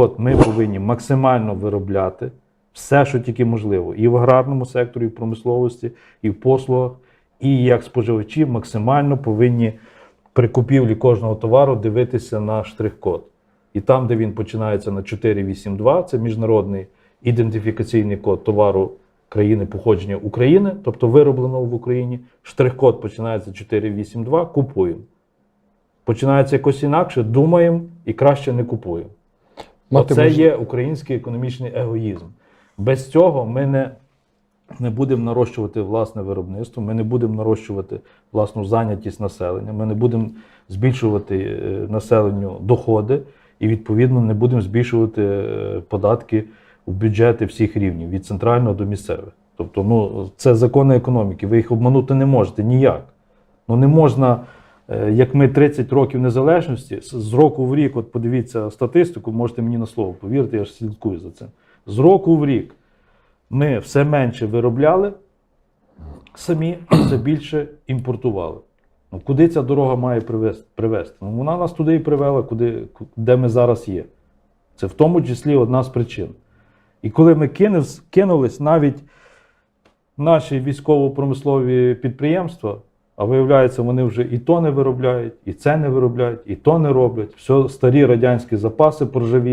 От ми повинні максимально виробляти все, що тільки можливо, і в аграрному секторі, і в промисловості, і в послугах, і як споживачі максимально повинні при купівлі кожного товару дивитися на штрих-код. І там, де він починається на 482, це міжнародний ідентифікаційний код товару країни походження України, тобто виробленого в Україні. Штрих-код починається 482, купуємо. Починається якось інакше, думаємо і краще не купуємо. Мати Це є український економічний егоїзм. Без цього ми не, не будемо нарощувати власне виробництво, ми не будемо нарощувати власну зайнятість населення, ми не будемо збільшувати е, населенню доходи і, відповідно, не будемо збільшувати е, податки в бюджети всіх рівнів, від центрального до місцевих. Тобто, ну, це закони економіки, ви їх обманути не можете ніяк. Ну не можна, як ми 30 років незалежності, з- року в рік, от подивіться статистику, можете мені на слово повірити, я ж слідкую за цим. З року в рік ми все менше виробляли самі, все більше імпортували. Ну, куди ця дорога має привести? Ну, вона нас туди і привела, куди, де ми зараз є. Це в тому числі одна з причин. І коли ми кинулись навіть наші військово-промислові підприємства, а виявляється, вони вже і то не виробляють, і це не виробляють, і то не роблять. Все старі радянські запаси поржаві.